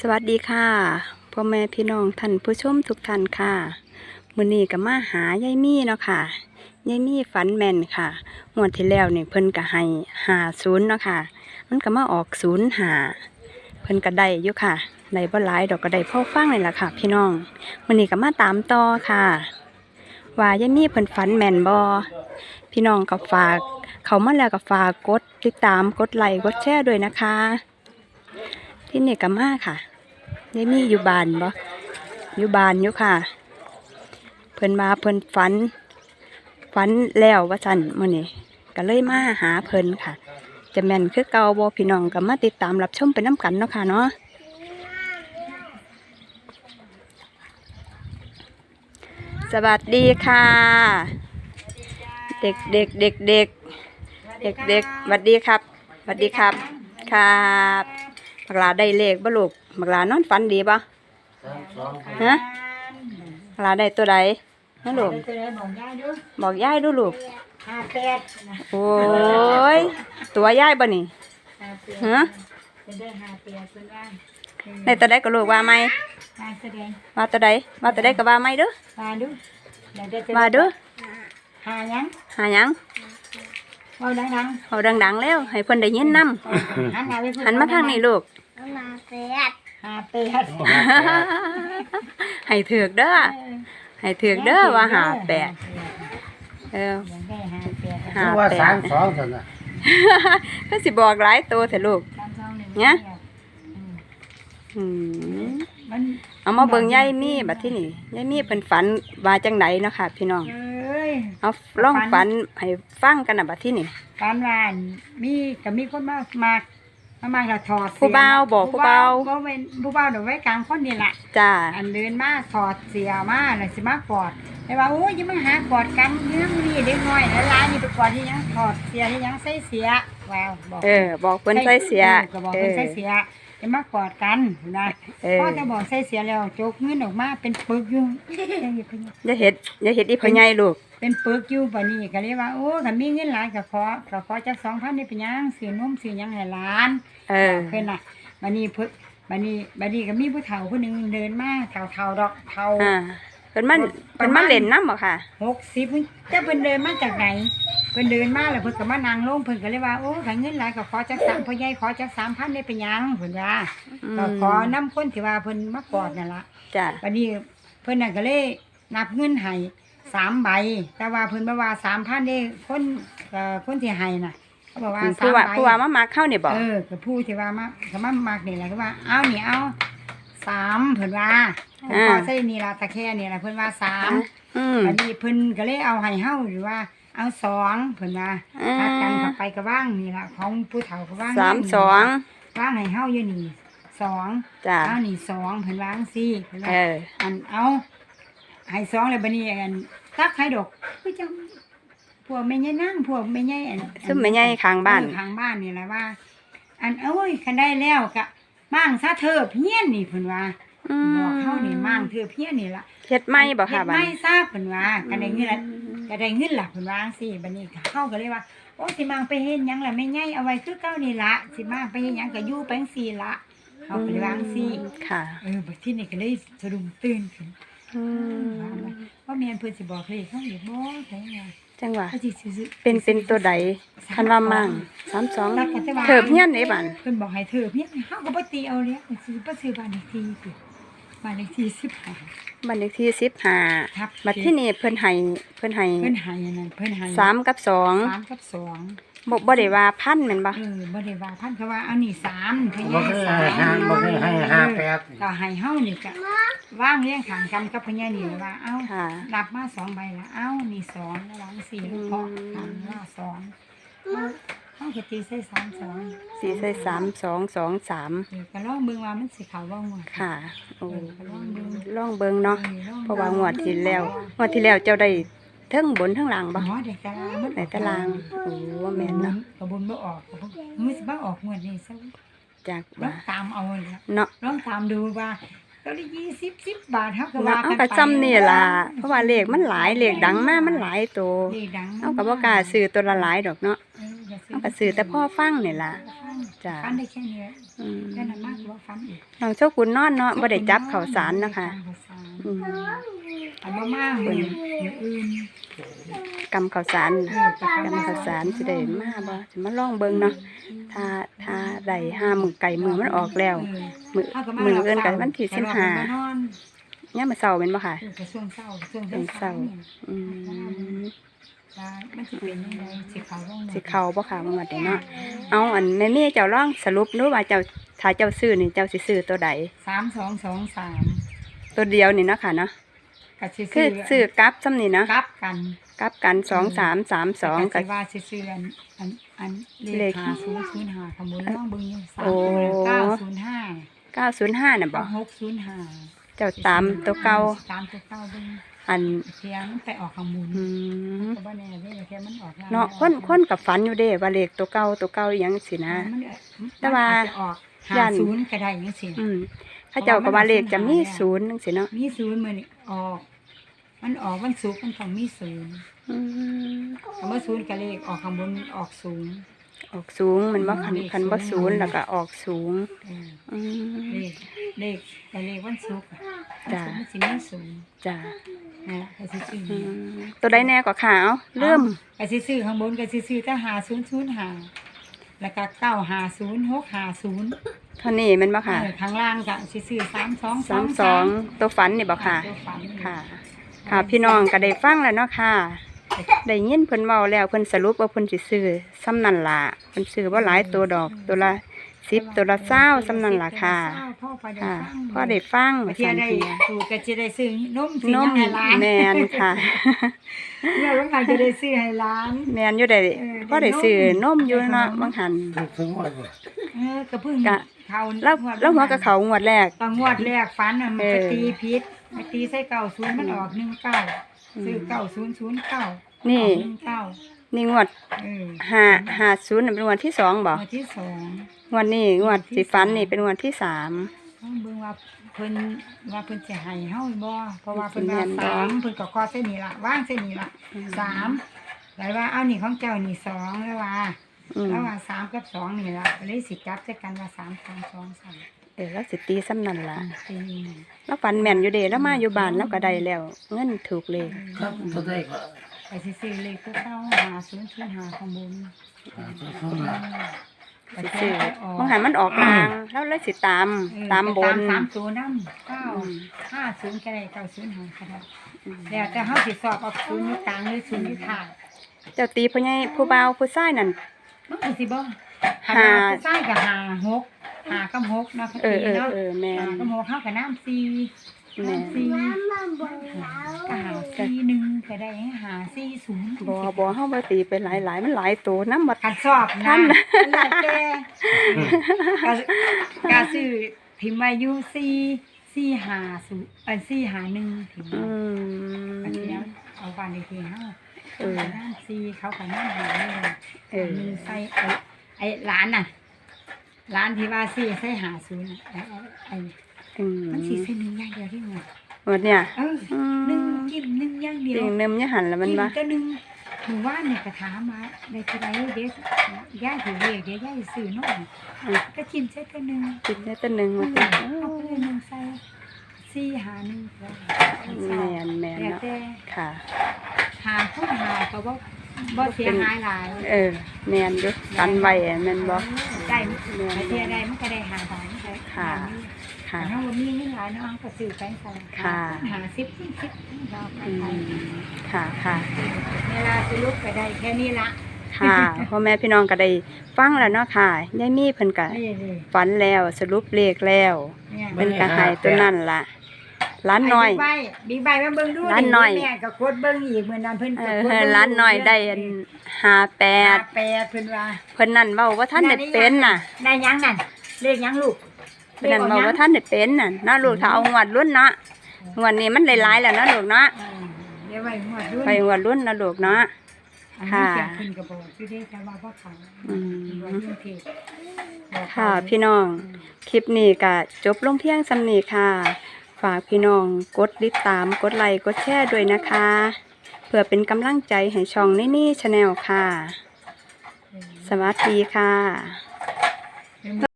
สวัสดีค่ะพ่อแม่พี่น้องท่านผู้ชมทุกท่านค่ะมื้อนี้ก็มาหายายมี่เนาะค่ะยายมี่ฝันแม่นค่ะงวดที่แล้วนี่เพิ่นก็ให้หาศูนย์เนาะค่ะ มันก็มาออกศูนย์หาเพิ่นก็ได้อยู่ค่ะได้บ่หลายดอกก็ได้พ่อฟังนี่ล่ะค่ะ พี่น้องมื้อนี้ก็มาตามต่อค่ะ ว่ายายมี่เพิ่นฝันแม่นบ่พี่น้องก็ฝาก เขามาแล้วก็ฝากกดติดตามกดไลค์กดแชร์ด้วยนะคะ ที่นี่ก็มาค่ะยายมีอยู่บ้านบ่อยู่บ้านอยู่ค่ะ เพิ่นมาเพิ่นฝัน ฝันแล้วว่าซั่นมื้อนี้ก็เลยมาหาเพิ่นค่ะ จะแม่นคือเกาบ่พี่น้องก็มาติดตามรับชมไปน้ำกันเนาะค่ะเนาะสวัสดีค่ะ เด็กเด็กเด็กเด็กเด็กเด็กสวัสดีครับสวัสดีครับครับ บักหลาได้เลขบ่ลูกบักหลานอนฝันดีป่ะฮะบักหลาได้ตัวใดนะลูกเคยบอกยายดูบอกยายดูลูกห้าแปดนะโอ้ยตัวยายบ่นี่ห้าแปดฮะจะได้ห้าแปดเป็นว่าได้ตัวใดก็ลูกว่าไหมมาแสดงว่าตัวใดว่าตัวใดก็ว่าไหมเด้อมาดูเดี๋ยวจะว่าเด้อหายังหาหยังเอาดังเอาดังๆแล้วให้เพิ่นได้ยินนำๆหันหน้าไปหันมาทางนี้ลูก มาแปดห้าแปดให้ถือกเด้อให้ถือกเด้อว่าหาแปดเออยังได้ห้าแปดห้าว่าสามสองสันน่ะก็สิบอกหลายตัวเถอะลูกสามสองหนึ่งเนี่ยอืมอืมมันเอามาเบิ่งยายมีบัดที่นี่ยายมีเพิ่นฝันว่าจังไดเนาะค่ะ พี่น้อง เอ้ย เอาลองฝันให้ฟังกันน่ะบัดที่นี่ การวานมีก็มีคนมามาก มามากเราถอดเสียผู้บ่าวบอกผู้บ่าวผู้เป็นผู้บ่าวเดี๋ยวไว้กลางคนนี่แหละ จ้า อันเดินมาถอดเสียมาเลยสิมากอดแต่ว่าโอ้ยอยังมาหากอดกันเนื้อมันนี่เด็กน้อยแล้วร้านนี่ไปกอดที่ยังถอดเสียที่ยังใส่เสียว้าวบอกเออ บอกเพิ่นใส่เสียออก็บอกเพิ่นใส่เสียจะมากอดกันนะเออ พ่อจะบอกใส่เสียแล้วโจกเงินออกมาเป็นปึกอยู่ อย่าเฮ็ดอย่าเฮ็ดอีพ่อใหญ่ลูก เป็นปึกอยู่ปานนี้ก็เลยว่าโอ้ถ้ามีเงินหลายก็ขอก็ขอจักสองพันนี่เป็นหยังซื้อนมซื้อหยังให้หลานเออ เพิ่นน่ะบัดนี้เพิ่นบัดนี้บัดนี้ก็มีผู้เฒ่าผู้หนึงเดินมาเฒ่าๆดอกเฒ่า อ่าเพิ่นมันเพิ่นมาเล่นน้ำบ่ค่ะ หกสิบจะเพิ่นเดินมาจากไหนเพิ่นเดินมาแล้วเพิ่นก็มานั่งลงเพิ่นก็เลยว่าโอ้ถ้าเงินหลายก็ขอจักสามพ่อใหญ่ขอจักสามพันได้เป็นหยังเพิ่นว่าอืม ก็ขอน้ำคนที่ว่าเพิ่นมากอดนั่นล่ะจ้าบัดนี้เพิ่นน่ะก็เลยนับเงินให้ สามใบ แต่ว่าเพิ่นบอกว่าสามพันได้คนเอ่อคนที่ให้น่ะเขาบอกว่าสาผู้มว่าใบ ผู้ว่ามามักเข้านี่บ่เออก็ผู้ที่ว่ามาก็มามากนี่แหละก็ว่า เอานี่เอาสามเพิ่นว่าพอใส่นี่ล่ะตะแค่นี่ล่ะเพิ่นว่าสามอืม อันนี้เพิ่นก็เลยเอาให้เฮาหรือว่า เอาสองเพิ่นว่าอ่าถ้ากันกับไปก็ว่างนี่ล่ะของผู้เฒ่าก็ว่างสามสองว่างให้เฮาอยู่นี่สองจ้าเอานี่สองเพิ่นว่างสี่เพิ่นว่าเออ อันเอาให้สองเลยบัดนี้อัน ตักให้ดอกคือจังพวกแม่ใหญ่นั่งพวกแม่ใหญ่อันซุ่มแม่ใหญ่ข้างบ้าน เออข้างบ้านนี่แหละว่า อันเอ้ยคันได้แล้วก็มั่งซะเธอเพี้ยนนี่เพิ่นว่าอืมบอกเฮานี่มั่งเธอเพี้ยนนี่ล่ะ เฮ็ดไหม่บ่ค่ะเฮ็ดบัดไม่นี้ ทราบเพิ่นว่าก็ได้เงินละก็ได้เงินละเพิ่นว่าจังซี่บัดนี้เฮาก็เลยว่า โอ้สิมาไปเฮ็ดหยังล่ะแม่ใหญ่เอาไว้คือเก่านี่ละสิมาไปเฮ็ดหยังก็อยู่ไปจังซี่ละเฮาก็เลยว่าจังซี่ค่ะ เออบัดทีนี้ก็เลยสะดุ้งตื่นขึ้นอืม ว่าแม่นเพิ่นสิบอกเลขเฮาอีกบ่ไผว่าจังหวะเขาสิซื้อเป็นเป็นตัวใดคันว่ามั่งสามสองแล้วก็จะว่าเถิบเฮียนนี่บัดเพิ่นบอกให้เธอเพียงเฮาก็บ่ตีเอาแล้วสิบ่ซื้อบ้านเลขที่ติบ้านเลขที่15บันเลขที่สิบห้าครับบัดที่นี่เพิ่นให้เพิ่นให้เพิ่นให้อันนั้นเพิ่นให้สามกับสองสามกับสอง บ่บ่ได้ว่าพันแม่นบ่เออบ่ได้ว่าพันเขาว่าเอานี่สามเพิ่นบ่ให้เคยสาให้ห้ามบ่เคยให้ห้าแปดก็ให้เฮานี่ก็วางเรียงข้างกันกับเพิ่นใหญ่นี่ว่าเอ้า ค่ะ รับมาสองใบละเอ้านี่สองแล้ววางสี่แล้วเพาะข้างว่าสองเฮาเฮาก็ตีใส่สามสองสี่ใส่สามสองสองสามเออก็ลองเบิ่งว่ามันสิเข้าบ่หมดค่ะโอ้เออก็ลองดูลองเบิ่งเนาะออลองเพราะว่างวดที่แล้วงวดที่แล้วเจ้าได้ เทั้งบนเทั้งล่างบ่อ๋อเด็กตารางมันในตารางโอ้แม่นเนาะกระบุญบ่ออกกระบุญมือสิบ่ออกงวดนี้ซะจากลอว่างตามเอาเลยละเนาะลองตามดูว่าก็ได้ยี่สิบสิบบาทเท่ากับเนาะว่าเอากันก็ไปจำนี่ล่ะ เพราะว่าเลขมันหลายเลขดังมากมันหลายตัวเลขดังเอาก็บ่กล้าซื้อตัวละหลายดอกเนาะเออเอาก็ซื้อแต่พ่อฟังนี่ล่ะ จ้ะ ฟันได้แค่นี้อืมแค่นั้นมากว่าฟันอีกน้องโชกุนนอนเนาะบ่ได้จับข้าวสารเนาะค่ะข้า วสารอืมอันบ่มามือมืออื่นกำข้าวสารเออจะกำข้าวสารสิได้มาบ่สิมาลองเบิ่งเนาะถ้าถ้าได้ห้ามือไก่มือมันออกแล้ว มือเาก็ามืออื่นก็วันที่ไปรอเพิ่นมานอน15ยามมื้อเช้าแม่นบ่ค่ะเออกระช่วงเช้าช่วงช่วงเช้าเนี่ยอืมว่ามันสิเป็นยังไงสิเขาลงสิเข้าบ่ค่ะมื้อนี้เนาะเอาอันแม่มี่เจ้าลองสรุปดูว่าเจ้าถ้าเจ้าซื้อนี่เจ้าสิซื้อตัวใดสามสองสองสามตัวเดียวนี่เนาะค่ะเนาะ กับสิคือซื้อกลับซ้ำนี่เนาะกลับกัน กลับกันสองสามสามสองกักับบว่าสิซื้ออันอันอันเลเลขขหาศูนย์ศูนย์ห้าขโมยน้องเบิ่งอยู่สามโอ้ตัวเก้าศูนย์ห้าเก้าศูนย์ห้าน่ะบกัอบหกศูนย์ห้าเจ้าตามตัวเก่าตามตัวเก่าเบิ่งอันเสียงไปออกขโมยอืมก็บ่แน่เด้แค่มันออกล่เนาะคนคนกับฝันอยู่เด้ว่าเลขตัวเก่าตัวเก่าอหยังสินะ มันแต่ว่ามันอจจะออกย่าหาน ศูนย์ก็ได้จังซี่อืมเข้าเจ้าก็ว่าเลขจะมีศูนย์จังสิเนาะมีศูนย์มื้อนี้ ออก มันออกวันศุกร์มันต้องมีศูนย์อืมคำว่าศูนย์กับเลขออกข้างบนออกศูนย์ ออกสูงมันบ่คันคันบ่ศูนย์แล้วก็ออกสูง เอออืม เลขเลขแต่เลขวันศุกร์อะจ้ะวันศุกร์มันสิมีศูนย์จ้ะนะก็สิซื้ออืมตัวใดแน่กว่าขาวเริ่มก็สิซื้อข้างบนก็สิซื้อแต่หาศูนย์ศูนย์หา แล้วก็เก้าหาศูนย์หกหาศูนย์เท่านี้แมันบ่ค่ะเออข้างล่างก็สิซื้อสามสองสามสองตัวฝันนี่บ่ค่ะตัวฝันค่ะ ค่ะ พี่น้องก็ได้ฟังแล้วเนาะค่ะ ได้ยินเพิ่นเว้าแล้วเพิ่นสรุปว่าเพิ่นสิซื้อซ้ำนั่นล่ะเพิ่นซื้อบ่หลายตัวดอกตัวละ 10ตัวละ20ซ้ำนั่นล่ะค่ะพ่อพอได้ค่ะฟังพอได้ฟังบางทีว่าซั่นได้เทียถูกก็จะได้ซื้อนมสินมให้ร้านแมนค่ะเมื่อวันจะได้ซื้อให้ร้านแมนอยู่ได้เออพอได้ซื้อนมอยู่ได้เนาะขนมบางหันถึงถึงวันนี้เออกระพึ่งกะเขาแล้วแล้วหัวกับเขางวดแรกตอนงวดแรกฟันอะมันเออไปตีพิษไปตีใส่เก้าศูนย์มันออกหนึ่งเก้าซื้อเก้าศูนย์ศูนย์เก้านี่หนึ่งเก้า นี่งวดเออห้าห้าศูนย์น่ะเป็นงวดที่สองบ่งวดที่สองงวดนี้งวดสิฟันนี่เป็นงวดที่สามเขาเบิ่งว่าเพิ่นว่าเพิ่นจะให้เฮาบ่เพราะว่าเพิ่เพิ่นนแม่ว่านบ่ สามเพิ่นก็ขอเส้นนี้ล่ะว่างเส้นนี้ล่ะอืมสามแล้วว่าเอานี่ของเจ้านี่สองแล้วว่าอืมแล้วว่าสามกับสองนี่ล่ะก็เลยสิจับใส่กันว่าสามสองสองสามเออแล้วสิตีซ้ำนั่นล่ะตีนี่แล้วฟันแม่นอยู่เด้แล้วมาอยู่บ้านแล้วก็ได้แล้ว เงินถูกเลย ครับตัวได้ก็ ไปสิซื้อเลขตัวเก้าหาศูนย์ศูนย์หาข้างบนหาตัวเข้ามาไปสิซื้ซื้ออไปออกบางหันมันออกกลางแล้วเลยสิตามเออตามบนไปสามตัวน้ำเก้าอืม ห้าศูนย์ก็ได้เก้าศูนย์หาก็ได้อืมแล้วแต่เขาสิสอบเอาศูนย์อยู่กลางหรือศูนย์อยู่ท้ายเจ้าตีผู้ใหญ่ผู้บ่าวผู้ชายนั่น มันก็สิบ่หา หาใช่กับหาหกหากับหกเนาะเออเออเนาะเออแม่หานกับหกเข้ากับน้ำซี แม่นน้ำซีก็หาซีหนึ่งก็ได้หาซีศูนย์บ่บ่เฮาบ่ตีไปหลายๆมันหลายตัวนำบ่ขัดสอบท่านะนแล้วแต่กะกะซื้อพิมพ์อายุซีซีหาศูนย์เอันซีหาหนึ่งพิมพ์อือันนี้มเอาวันในทีห้าเออน้ำซีเขากับน้ำหาหนึ่งเออมีใส่ไอ้ไอ้ร้านน่ะร้านที่ว่าซีใส่หาศูนย์น่ะไอ้ไอ้ไอ้อืมมันสีเส้นหนึ่งอย่างเดียวที่มันหมดเนี่ย เอออืหนึ่งมจิ้มหนึ่งอย่างเดียวจริงนึมเนี่ยหันแล้วมันบ่จิ้ก็หนึ่งหนูว่าเนี่ยกระถามมาในที่ใดเด็กย่าถือเรียกเดี๋ยวย่าสิซื้อน้องอืมก็จิ้มใส่ตัวหนึ่งจิตเนี่ยตัวหนึงเอว่าอซั่นเอาไปเลยหนึ่งใส่สี่หาหนึ่งแล้วแม่นแม่นแต่เนาะแต่ค่ะ หาคนหาก็บ่บ่เสียหายหลาย เออแม่นอยู่กันไว้อะแม่นบ่ได้ไอเทียได้มันก็ได้หาบาทได้ค่ะ ค่ะ แต่ถ้าว่ามีเงินหลายเนาะก็ซื้อไปใส่ค่ะ หาสิบสิบสิบเราไปอืไปมค่ะค่ะ เวลาสรุปก็ได้แค่นี้ละค่ะพ่อแม่พี่น้องก็ได้ฟังแล้วเนาะค่ะยายมีเพิ่นก็นี่นี่ฝันแล้วสรุปเลขแล้วเนี่ยเพิ่นก็ให้ตัวนั้นล่ะร้านน้อยบิ๊กไบค์บิ๊กไบค์มาเบิ่งดูร้านน้อย แม่ก็กดเบิ่งอีกเหมือนนั้นเพิ่นเอก็อกดเบิ่งร้านน้อยได้อันห้าแปแปดดแปดเพิ่นว่าเพิ่นนั่นเว้าว่าท่านได้เป็นน่ะ ได้ยังนั่นเลขยังลูก เพิ่นนั่นเว้าว่าท่านได้เป็นน่ะเนาะลูกถ้าเอางวดรุ่นเนาะงวดนี้มันหลายๆแล้วเนาะลูกเนาะเออเดี๋ยวไว้หมดด้วยไปงวดรุ่นนะลูกเนาะอันนี้ค่ะ เสียงเพิ่นก็บอกอยู่เด้แต่ว่าบ่เขาอืมว่าเรื่องเพจบอกเขาค่ะพี่น้อง คลิปนี้ก็จบลงเพียงสำนีค่ะ ฝากพี่น้องกดติดตามกดไลค์กดแชร์ด้วยนะคะ เพื่อเป็นกำลังใจให้ช่องนี่นี่ชาแนลค่ะ สวัสดีค่ะ